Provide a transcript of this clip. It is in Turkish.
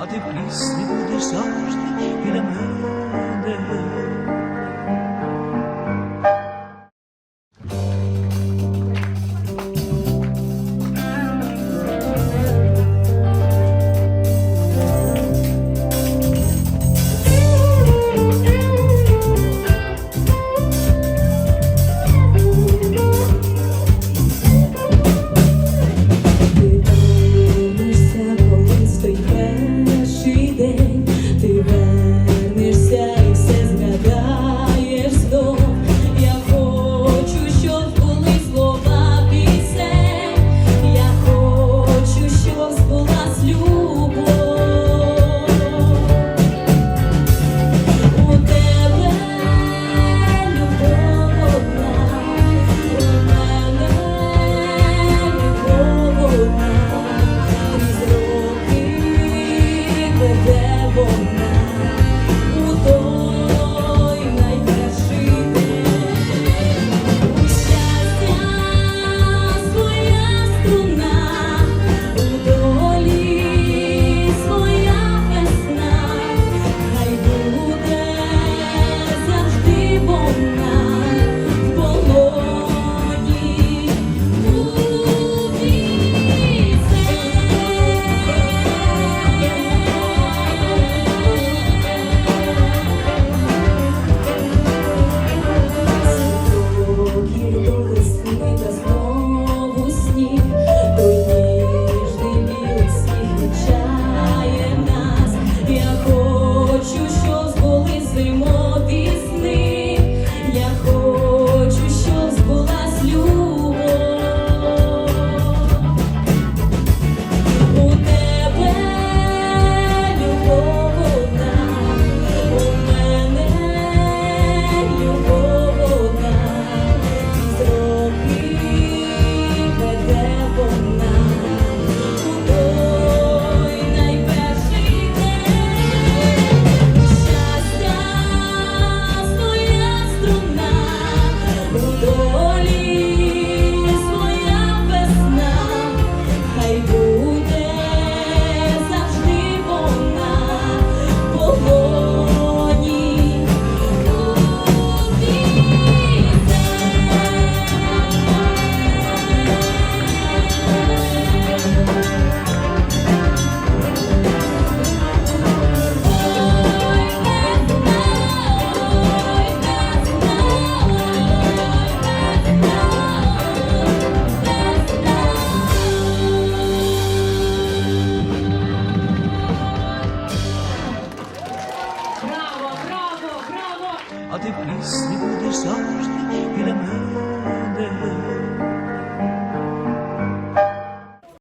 ateşli bir sardı gülümünde. Если будешь завжди